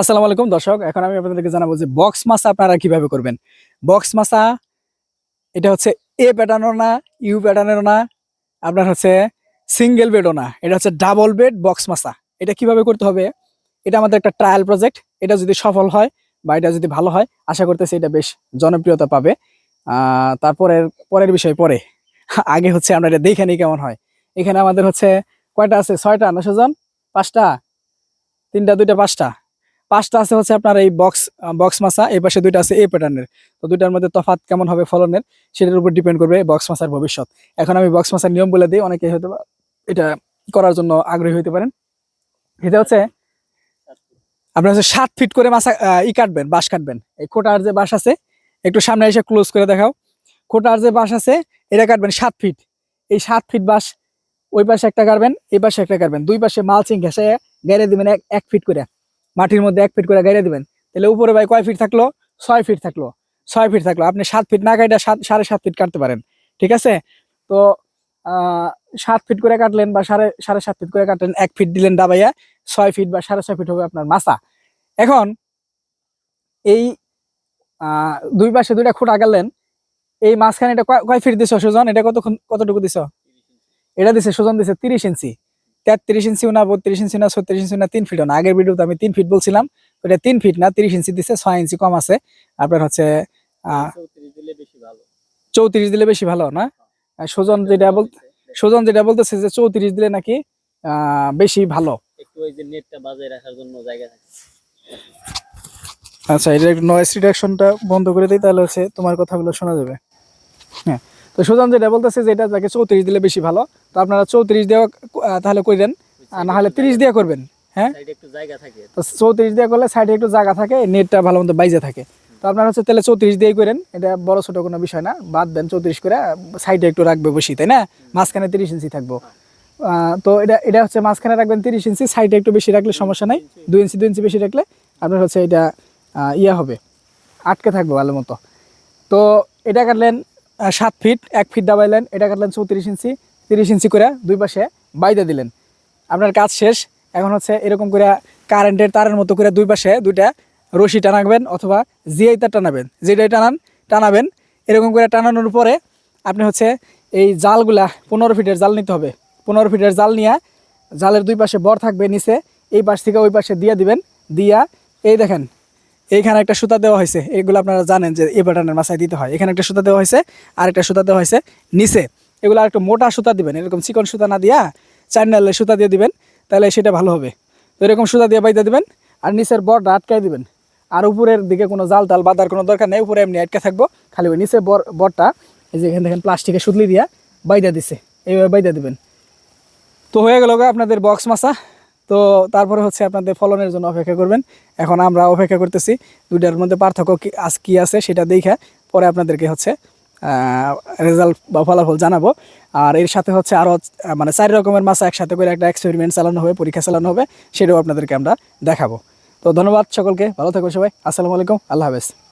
আসসালামু আলাইকুম দর্শক, এখন আমি আপনাদেরকে জানাব যে বক্স মাছা আপনারা কীভাবে করবেন। বক্স মাছা, এটা হচ্ছে এ প্যাটার্নও না ইউ প্যাটার্নেরও না, আপনার হচ্ছে সিঙ্গেল বেডও না, এটা হচ্ছে ডাবল বেড বক্স মাছা। এটা কীভাবে করতে হবে? এটা আমাদের একটা ট্রায়াল প্রজেক্ট এটা যদি সফল হয় বা এটা যদি ভালো হয়, আশা করতেছি এটা বেশ জনপ্রিয়তা পাবে। তারপরের, পরের বিষয় পরে। আগে হচ্ছে আমরা এটা দেখে নিই কেমন হয়। এখানে আমাদের হচ্ছে কয়টা আছে? ছয়টা না জন? পাঁচটা? তিনটা, দুইটা, পাঁচটা? পাঁচটা আছে হচ্ছে আপনার এই বক্স বক্স মাছা, এই পাশে দুইটা আছে এই প্যাটার্নের তো দুইটার মধ্যে তফাৎ কেমন হবে ফলনের, সেটার উপর ডিপেন্ড করবে বক্স মাছার ভবিষ্যৎ। এখন আমি বক্স মাছার নিয়ম বলে দিই, অনেকে হয়তো এটা করার জন্য আগ্রহী হইতে পারেন। এটা হচ্ছে আপনার হচ্ছে সাত ফিট করে মাছা ই কাটবেন, বাঁশ কাটবেন। এই খোটার যে বাঁশ আছে, একটু সামনে এসে ক্লোজ করে দেখাও। খোটার যে বাঁশ আছে, এটা কাটবেন সাত ফিট এই সাত ফিট বাঁশ, ওই পাশে একটা কাটবেন, এই পাশে একটা কাটবেন। দুই পাশে মালচিং ঘেসে গেড়ে দিবেন এক ফিট করে। মাটির মধ্যে এক ফিট করে গাইড়ে দিবেন। তাহলে উপরে ভাই কয় ফিট থাকল? ছয় ফিট থাকল। ছয় ফিট থাকল। আপনি সাত ফিট না কাটা সাত, সাড়ে সাত ফিট কাটতে পারেন। ঠিক আছে? তো সাত ফিট করে কাটলেন বা সাড়ে সাড়ে সাত ফিট করে কাটলেন, এক ফিট দিলেন দাবাইয়া, ছয় ফিট বা সাড়ে ছয় ফিট হবে আপনার মাছা এখন এই দুই পাশে দুইটা খুঁটা গেলেন এই মাঝখানে এটা কয়- ফিট দিছ সুজন? এটা কত কতটুকু দিছ? এটা দিছে সুজন দিছে তিরিশ ইঞ্চি। তেত্রিশ ইঞ্চি না বত্রিশ ইঞ্চি না ছত্রিশ ইঞ্চি না তিন ফিট না আগের ভিডিওতে আমি তিন ফিট বলছিলাম ওটা তিন ফিট না তিরিশ ইঞ্চি দিছে ছয় ইঞ্চি কম আছে। আপনার হচ্ছে চৌত্রিশ দিলে বেশি ভালো। না? সুজন যেটা বল সুজন যেটা বলতেছে যে চৌত্রিশ দিলে নাকি বেশি ভালো। একটু ওই যে নেটটা বাজায় রাখার জন্য জায়গা থাকে। আচ্ছা এটা একটু নয়েস রিডাকশনটা বন্ধ করে দিই তাহলে হচ্ছে তোমার কথাগুলো শোনা যাবে। হ্যাঁ। তো সুজন যেটা বলতেছে যে এটা যাকে চৌত্রিশ দিলে বেশি ভালো তো আপনারা চৌত্রিশ দেওয়া তাহলে করেন আর না হলে তিরিশ দিয়ে করবেন হ্যাঁ? তো চৌত্রিশ দিয়ে করলে সাইডে একটু জায়গা থাকে নেটটা ভালো মতো বাইজে থাকে। তো আপনার হচ্ছে তাহলে চৌত্রিশ দিয়েই করেন এটা বড় ছোট কোনো বিষয় না বাদ দেন চৌত্রিশ করে সাইডে একটু রাখবে বেশি তাই না? মাঝখানে তিরিশ ইঞ্চি থাকব। আহ, তো এটা এটা হচ্ছে মাঝখানে রাখবেন তিরিশ ইঞ্চি সাইডে একটু বেশি রাখলে সমস্যা নাই দুই ইঞ্চি দুই ইঞ্চি বেশি রাখলে আপনার হচ্ছে এটা ইয়ে হবে আটকে থাকবে ভালো মতো। তো এটা কাটলেন সাত ফিট এক ফিট দাবাইলেন, এটা কাটলেন চৌত্রিশ ইঞ্চি, তিরিশ ইঞ্চি করে দুই পাশে বাইদে দিলেন। আপনার কাজ শেষ, এখন হচ্ছে এরকম করে কারেন্টের তারের মতো করে দুই পাশে দুইটা রশি টানাবেন অথবা জিআই তার টানাবেন। যেটাই টানান, টানাবেন। এরকম করে টানানোর পরে আপনি হচ্ছে এই জালগুলা পনেরো ফিটের জাল নিতে হবে। পনেরো ফিটের জাল নিয়ে জালের দুই পাশে বর থাকবে নিচে, এই পাশ থেকে ওই পাশে দিয়ে দিবেন। দিয়া, এই দেখেন এইখানে একটা সুতা দেওয়া হয়েছে, এগুলো আপনারা জানেন যে এই বাটনের মাথায় দিতে হয়। এখানে একটা সুতা দেওয়া হয়েছে আর একটা সুতা দেওয়া হয়েছে নিচে। এগুলো আর একটু মোটা সুতা দিবেন, এরকম চিকন সুতা না দিয়া চার নালের সুতা দিয়ে দিবেন, তাহলে সেটা ভালো হবে। তো এরকম সুতা দিয়ে বাইতে দিবেন, আর নিচের বরটা আটকাই দিবেন। আর উপরের দিকে কোনো জাল টাল বাঁধার কোনো দরকার নেই, উপরে এমনি আটকে থাকব, খালি ওই নিচে বর বরটা, এই যে এখানে দেখেন প্লাস্টিকে সুতলি দিয়া বাইদা দিছে, এইভাবে বাইদা দিবেন। তো হয়ে গেল আপনাদের বক্স মাছা। তো তারপরে হচ্ছে আপনাদের ফলনের জন্য অপেক্ষা করবেন। এখন আমরা অপেক্ষা করতেছি, দুইটার মধ্যে পার্থক্য কি আজ কি আছে সেটা দেখে পরে আপনাদেরকে হচ্ছে রেজাল্ট বা ফলাফল জানাব। আর এর সাথে হচ্ছে আরও মানে চার রকমের মাছ একসাথে করে একটা এক্সপেরিমেন্ট চালানো হবে, পরীক্ষা চালানো হবে, সেটাও আপনাদেরকে আমরা দেখাবো। তো ধন্যবাদ সকলকে, ভালো থাকবেন সবাই, আসসালামু আলাইকুম, আল্লাহ হাফেজ।